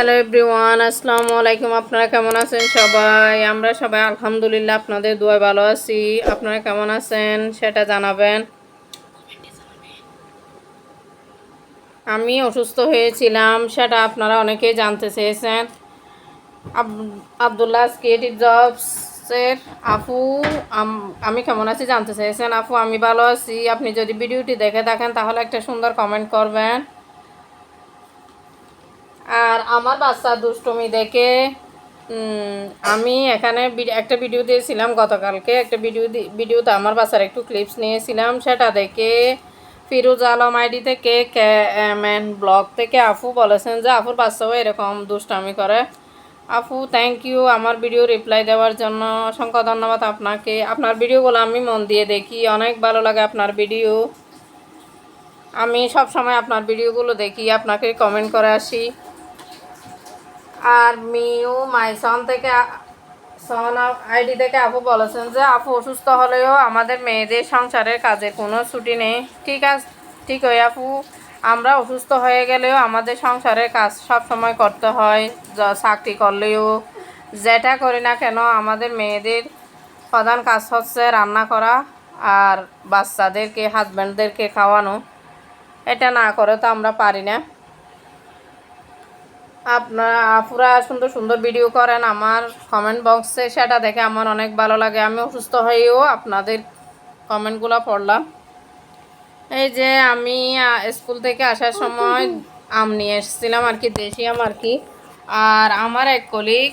Hello everyone, আসসালামু আলাইকুম। আপনারা কেমন আছেন সবাই? আমরা সবাই আলহামদুলিল্লাহ আপনাদের দোয়ায় ভালো আছি। আপনারা কেমন আছেন সেটা জানাবেন। আমি অসুস্থ হয়েছিলাম, সেটা আপনারা অনেকেই জানতে চেয়েছেন। আব- আবদুল্লাহ ক্রিয়েটিভ জবসের আপু, আমি কেমন আছি জানতে চেয়েছেন? আপু, আমি ভালো আছি। আপনি যদি ভিডিওটি দেখে থাকেন, তাহলে একটা সুন্দর কমেন্ট করবেন। আর আমার বাচ্চা দুষ্টুমি দেখে আমি এখানে একটা ভিডিও দিয়েছিলাম গতকালকে, একটা ভিডিও ভিডিওতে আমার বাচ্চার একটু ক্লিপস নিয়েছিলাম, সেটা দেখে ফিরোজ আলম আইডি থেকে কে এম এন ব্লগ থেকে আফু বলেছেন যে, আফুর বাচ্চাও এরকম দুষ্টামি করে। আপু থ্যাংক ইউ আমার ভিডিও রিপ্লাই দেওয়ার জন্য। অসংখ্য ধন্যবাদ আপনাকে। আপনার ভিডিওগুলো আমি মন দিয়ে দেখি, অনেক ভালো লাগে আপনার ভিডিও আমি সব সময় আপনার ভিডিওগুলো দেখি, আপনাকে কমেন্ট করে আসি। আর মিউ মাই সন থেকে সন আইডি থেকে আপু বলেছেন যে, আপু অসুস্থ হলেও আমাদের মেয়েদের সংসারের কাজে কোনো ছুটি নেই। ঠিক আছে, ঠিক হয় আপু। আমরা অসুস্থ হয়ে গেলেও আমাদের সংসারের কাজ সব সময় করতে হয় চাকরি করলেও। যেটা করি না কেন, আমাদের মেয়েদের প্রধান কাজ হচ্ছে রান্না করা আর বাচ্চাদেরকে হাজব্যান্ডদেরকে খাওয়ানো। এটা না করে তো আমরা পারি না। আপনারা আপুরা সুন্দর সুন্দর ভিডিও করেন। আমার কমেন্ট বক্সে সেটা দেখে আমার অনেক ভালো লাগে। আমি অসুস্থ হয়েও আপনাদের কমেন্টগুলো পড়লাম। এই যে আমি স্কুল থেকে আসার সময় আম নিয়ে এসেছিলাম আর কি, দেশি আম আর কি। আর আমার এক কলিগ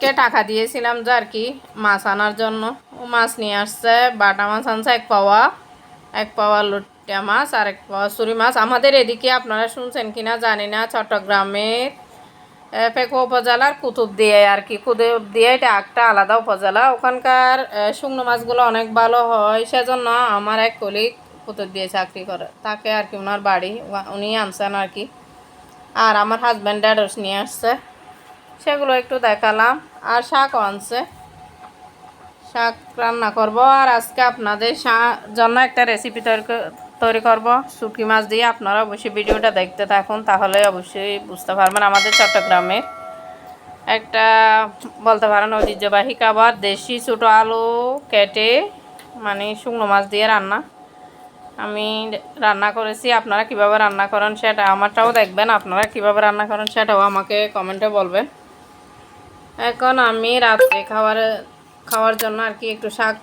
কে টাকা দিয়েছিলাম যে আর কি, মাছ আনার জন্য। ও মাছ নিয়ে আসছে, বাটা মাছ আনছে, এক পাওয়া এক পাওয়া লুটিয়া মাছ আর এক চুরি মাছ। আমাদের এদিকে আপনারা শুনছেন কিনা জানি না, চট্টগ্রামের পেকো উপজেলার কুতুব দিয়ে আর কি। কুতুব দিয়ে এটা একটা আলাদা উপজেলা। ওখানকার শুকনো মাছগুলো অনেক ভালো হয়। সেজন্য আমার এক কলিগ কুতুব দিয়ে চাকরি করে। তাকে আর কি ওনার বাড়ি উনি আনছেন আর কি। আর আমার হাজব্যান্ড ড্যাডস নিয়ে আসছে। সেগুলো একটু দেখালাম। আর শাকও আনছে। শাক রান্না করব। আর আজকে আপনাদের জন্য একটা রেসিপি তৈরি ক- তৈরি করব। শুটকি মাছ দিয়ে আপনারা অবশ্যই ভিডিওটা দেখতে থাকুন, তাহলে অবশ্যই বুঝতে পারবেন আমাদের চট্টগ্রামের একটা বলতে পারেন ঐতিহ্যবাহী খাবার, দেশি ছোটো আলু কেটে মানে শুকনো মাছ দিয়ে রান্না। আমি রান্না করেছি, আপনারা কীভাবে রান্না করেন সেটা আমারটাও দেখবেন, আপনারা কীভাবে রান্না করেন সেটাও আমাকে কমেন্টে বলবেন। এখন আমি রাত্রে খাওয়ার খাওয়ার জন্য আর কি একটু শাক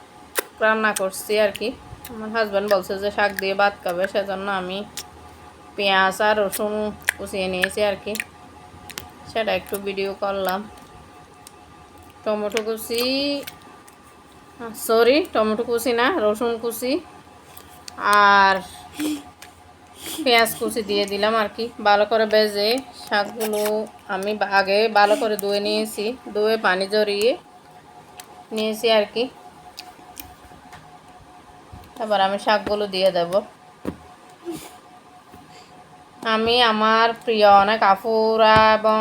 রান্না করছি আর কি। আমার হাজব্যান্ড বলছে যে শাক দিয়ে ভাত খাবে, সেজন্য আমি পেঁয়াজ আর রসুন কুচিয়ে নিয়েছি আর কি। সেটা একটু ভিডিও করলাম। টমেটো কুচি সরি টমেটো কুচি না, রসুন কুচি আর পেঁয়াজ কুচি দিয়ে দিলাম আর কি। ভালো করে বেজে শাকগুলো আমি আগে ভালো করে ধুয়ে নিয়েছি, ধুয়ে পানি জড়িয়ে নিয়েছি আর কি। তারপর আমি শাকগুলো দিয়ে দেব। আমি আমার প্রিয় অনেক আপুরা এবং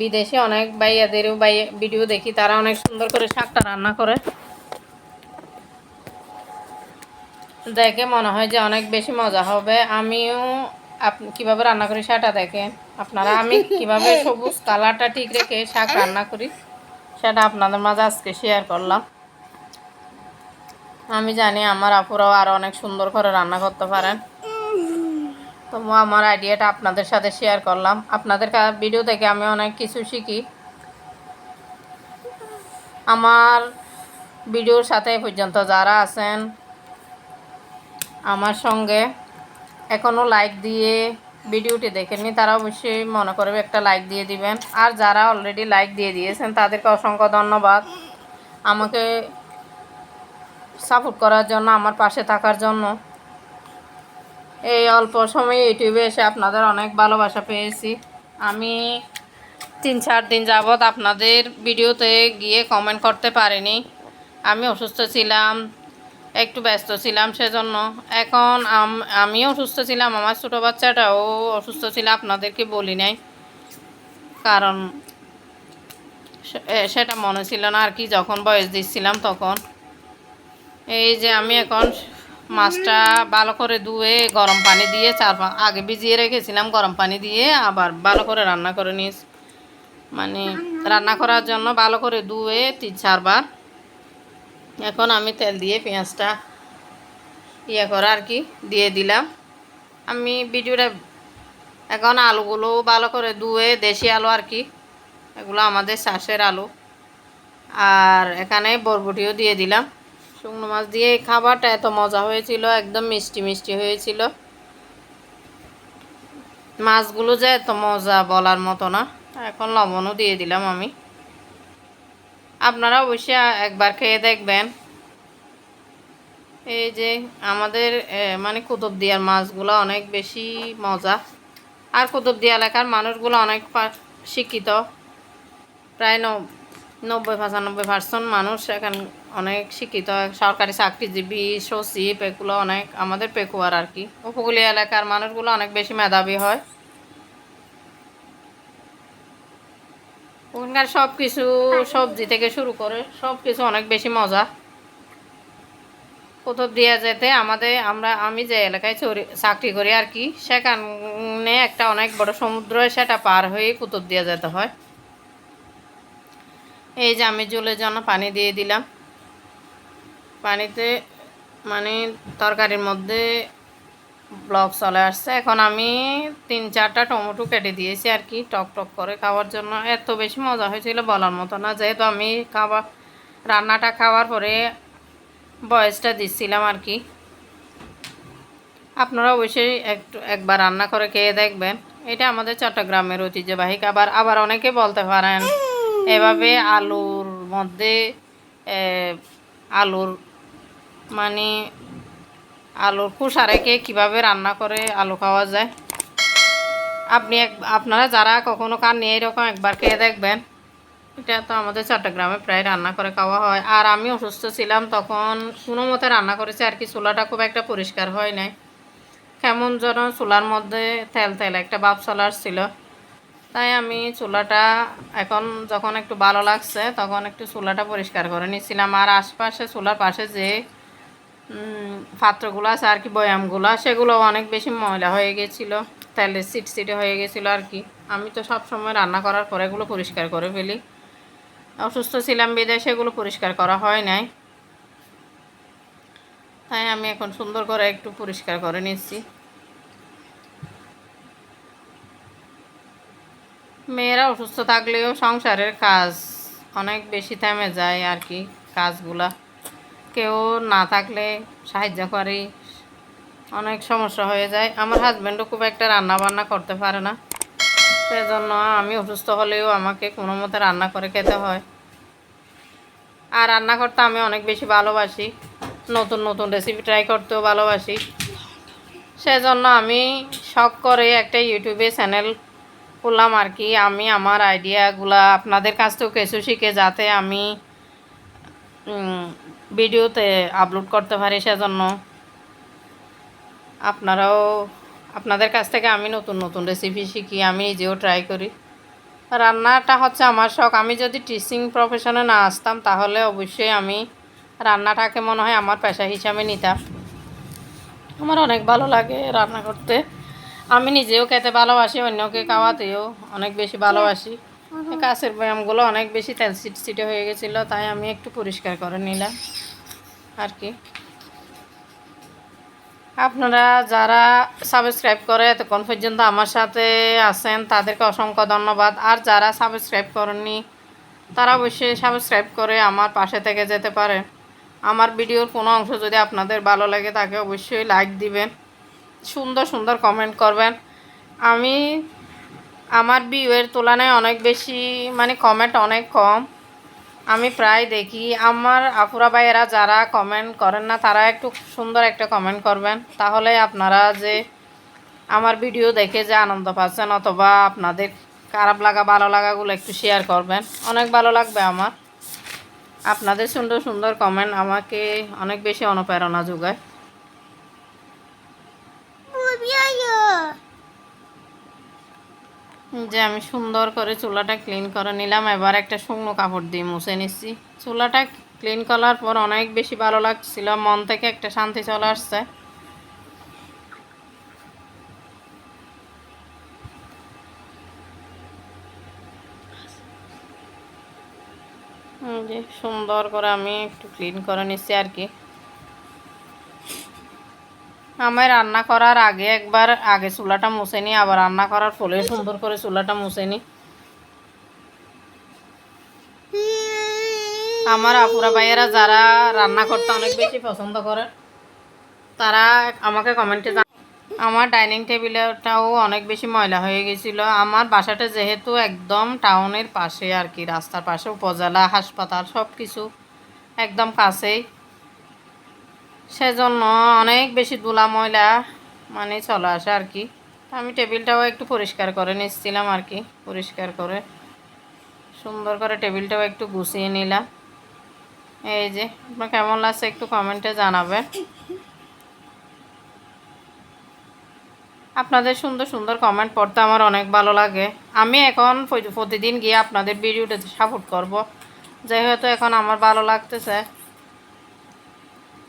বিদেশে অনেক ভাইয়াদেরও ভাই, ভিডিও দেখি, তারা অনেক সুন্দর করে শাকটা রান্না করে। দেখে মনে হয় যে অনেক বেশি মজা হবে। আমিও আপনি কীভাবে রান্না করি সেটা দেখেন। আপনারা, আমি কীভাবে সবুজ কালারটা ঠিক রেখে শাক রান্না করি, সেটা আপনাদের মাঝে আজকে শেয়ার করলাম। আমি জানি আমার আপুরাও আরও অনেক সুন্দর করে রান্না করতে পারেন। তো আমার আইডিয়াটা আপনাদের সাথে শেয়ার করলাম। আপনাদের ভিডিও থেকে আমি অনেক কিছু শিখি। আমার ভিডিওর সাথে পর্যন্ত যারা আছেন, আমার সঙ্গে এখনও লাইক দিয়ে ভিডিওটি দেখেননি, তারা অবশ্যই মনে করবে একটা লাইক দিয়ে দিবেন। আর যারা অলরেডি লাইক দিয়ে দিয়েছেন, তাদেরকে অসংখ্য ধন্যবাদ। আমাকে সাপোর্ট করার জন্য, আমার পাশে থাকার জন্য। এই অল্প সময়ে ইউটিউবে এসে আপনাদের অনেক ভালোবাসা পেয়েছি। আমি তিন চার দিন যাবৎ আপনাদের ভিডিওতে গিয়ে কমেন্ট করতে পারিনি। আমি অসুস্থ ছিলাম, একটু ব্যস্ত ছিলাম সেজন্য। এখন আম- আমিও অসুস্থ ছিলাম, আমার ছোটো বাচ্চাটাও অসুস্থ ছিল, আপনাদেরকে বলি নাই। কারণ সেটা মনে ছিল না আর কি, যখন বয়স দিচ্ছিলাম তখন। এই যে আমি এখন মাছটা ভালো করে ধুয়ে গরম পানি দিয়ে চার আগে ভিজিয়ে রেখেছিলাম গরম পানি দিয়ে, আবার ভালো করে রান্না করে নিয়েছি। মানে রান্না করার জন্য ভালো করে ধুয়ে তিন চারবার। এখন আমি তেল দিয়ে পেঁয়াজটা ইয়ে করা আর কি দিয়ে দিলাম। আমি ভিডিওটা এখন আলুগুলো ভালো করে ধুয়ে দেশি আলু আর কি, এগুলো আমাদের চাষের আলু। আর এখানে বরবটিও দিয়ে দিলাম। শুকনো মাছ দিয়ে এই খাবারটা এত মজা হয়েছিল, একদম মিষ্টি মিষ্টি হয়েছিল। মাছগুলো যে এত মজা বলার মতো না, এখন লবণও দিয়ে দিলাম আমি। আপনারা অবশ্যই একবার খেয়ে দেখবেন। এই যে আমাদের মানে কুতুবদিয়ার মাছগুলো অনেক বেশি মজা। আর কুতুবদিয়া এলাকার মানুষগুলো অনেক শিক্ষিত। প্রায় নব্বই, পঁচানব্বই পার্সেন্ট মানুষ এখন অনেক শিক্ষিত, সরকারি চাকরিজীবী, সচিব, এগুলো অনেক আমাদের পেকুয়ার আর কি। উপকূলীয় এলাকার মানুষগুলো অনেক বেশি মেধাবী হয়। ওখানকার সব কিছু সবজি থেকে শুরু করে সব কিছু অনেক বেশি মজা। কোথাও দেওয়া যেতে আমাদের, আমরা, আমি যে এলাকায় চরি চাকরি করি আর কি, সেখানে একটা অনেক বড় সমুদ্র, সেটা পার হয়ে কুতুব দিয়ে যেতে হয়। এই যে আমি জলের জন্য পানি দিয়ে দিলাম। পানিতে মানে তরকারির মধ্যে ব্লক চলে আসছে। এখন আমি তিন চারটা টমেটো কেটে দিয়েছি আর কি, টক টক করে খাওয়ার জন্য। এত বেশি মজা হয়েছিল বলার মতো না, যেহেতু আমি খাওয়া, রান্নাটা খাওয়ার পরে বয়সটা দিচ্ছিলাম আর কি। আপনারা অবশ্যই একটু, একবার রান্না করে খেয়ে দেখবেন। এটা আমাদের চট্টগ্রামের ঐতিহ্যবাহী খাবার। আবার অনেকে বলতে পারেন, এভাবে আলুর মধ্যে আলুর মানে আলুর খোসা রেখে কীভাবে রান্না করে আলু খাওয়া যায়। আপনি এক আপনারা যারা কখনো কান নিয়ে এরকম একবার খেয়ে দেখবেন। এটা তো আমাদের চট্টগ্রামে প্রায় রান্না করে খাওয়া হয়। আর আমি অসুস্থ ছিলাম তখন কোনো মতে রান্না করেছি, আর কি চুলাটা খুব একটা পরিষ্কার হয় নাই। কেমন যেন চুলার মধ্যে তেল তেল একটা বাপ চলার ছিল তাই আমি চুলাটা এখন যখন একটু ভালো লাগছে, তখন একটু চুলাটা পরিষ্কার করে নিয়েছিলাম আর আশপাশে চুলার পাশে যে পাত্রগুলো আছে আর কি, বয়ামগুলো সেগুলো অনেক বেশি ময়লা হয়ে গেছিল, তেলের সিট সিটে হয়ে গেছিল আর কি। আমি তো সব সময় রান্না করার পরে এগুলো পরিষ্কার করে ফেলি। অসুস্থ ছিলাম বিদায়, সেগুলো পরিষ্কার করা হয় নাই। তাই আমি এখন সুন্দর করে একটু পরিষ্কার করে নিচ্ছি। মেয়েরা অসুস্থ থাকলেও সংসারের কাজ অনেক বেশি থেমে যায় আর কি, কাজগুলা। কেউ না থাকলে সাহায্য করে। অনেক সমস্যা হয়ে যায়। আমার হাজব্যান্ডও খুব একটা রান্না বান্না করতে পারে না। সেজন্য আমি অসুস্থ হলেও আমাকে কোনো মতে রান্না করে খেতে হয়। আর রান্না করতে আমি অনেক বেশি ভালোবাসি। নতুন নতুন রেসিপি ট্রাই করতেও ভালোবাসি। সেজন্য আমি শখ করে একটা ইউটিউবে চ্যানেল করলাম আর কি। আমি আমার আইডিয়াগুলা আপনাদের কাছ থেকেও কিছু শিখে যাতে আমি ভিডিওতে আপলোড করতে পারি সেজন্য। আপনারাও, আপনাদের কাছ থেকে আমি নতুন নতুন রেসিপি শিখি, আমি নিজেও ট্রাই করি। রান্নাটা হচ্ছে আমার শখ। আমি যদি টিচিং প্রফেশনে না আসতাম, তাহলে অবশ্যই আমি রান্নাটাকে মনে হয় আমার পেশা হিসাবে নিতাম। আমার অনেক ভালো লাগে রান্না করতে। আমি নিজেও খেতে ভালোবাসি, অন্যকে খাওয়াতেও অনেক বেশি ভালোবাসি। কাছের ব্যায়ামগুলো অনেক বেশি তেল সিট সিটে হয়ে গেছিল, তাই আমি একটু পরিষ্কার করে নিলাম। আর কি? আপনারা যারা সাবস্ক্রাইব করে এতক্ষণ পর্যন্ত আমার সাথে আছেন, তাদেরকে অসংখ্য ধন্যবাদ। আর যারা সাবস্ক্রাইব করেননি, তারা অবশ্যই সাবস্ক্রাইব করে আমার পাশে থেকে যেতে পারেন আমার ভিডিওর কোনো অংশ যদি আপনাদের ভালো লাগে, তাকে অবশ্যই লাইক দিবেন। সুন্দর সুন্দর কমেন্ট করবেন। আমি আমার ভিউয়ের তুলনায় অনেক বেশি মানে কমেন্ট অনেক কম। আমি প্রায় দেখি, আমার আপুরা ভাইয়েরা যারা কমেন্ট করেন না, তারা একটু সুন্দর একটা কমেন্ট করবেন। তাহলে আপনারা যে আমার ভিডিও দেখে যে আনন্দ পাচ্ছেন, অথবা আপনাদের খারাপ লাগা, ভালো লাগাগুলো একটু শেয়ার করবেন। অনেক ভালো লাগবে আমার। আপনাদের সুন্দর সুন্দর কমেন্ট আমাকে অনেক বেশি অনুপ্রেরণা যোগায়। যে আমি সুন্দর করে চুলাটা ক্লিন করে নিলাম। এবার একটা শুকনো কাপড় দিয়ে মুছে নিচ্ছি। চুলাটা ক্লিন করার পর অনেক বেশি ভালো লাগছিল। মন থেকে একটা শান্তি চলে আসছে। সুন্দর করে আমি একটু ক্লিন করে নিচ্ছি আর কি। আমি রান্না করার আগে একবার, আগে চুলাটা মুছে নিই আবার রান্না করার ফলে সুন্দর করে চুলাটা মুছে নিই আমার আপুরা ভাইয়েরা যারা রান্না করতে অনেক বেশি পছন্দ করে তারা আমাকে কমেন্টে আমার ডাইনিং টেবিলটাও অনেক বেশি ময়লা হয়ে গেছিল। আমার বাসাটা যেহেতু একদম টাউনের পাশে আর কি, রাস্তার পাশে, উপজেলা, হাসপাতাল সব কিছু একদম কাছেই। সেজন্য অনেক বেশি ধুলা ময়লা মানে চলে আসে আর কি। আমি টেবিলটাও একটু পরিষ্কার করে নিচ্ছিলাম আর কি, পরিষ্কার করে। সুন্দর করে টেবিলটাও একটু গুছিয়ে নিলাম। এই যে, আপনার কেমন লাগছে একটু কমেন্টে জানাবেন। আপনাদের সুন্দর সুন্দর কমেন্ট পড়তে আমার অনেক ভালো লাগে। আমি এখন প্রতিদিন গিয়ে আপনাদের ভিডিওটাতে সাপোর্ট করব। যেহেতু এখন আমার ভালো লাগতেছে।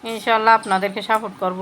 ইনশাল্লাহ আপনাদেরকে সাপোর্ট করব।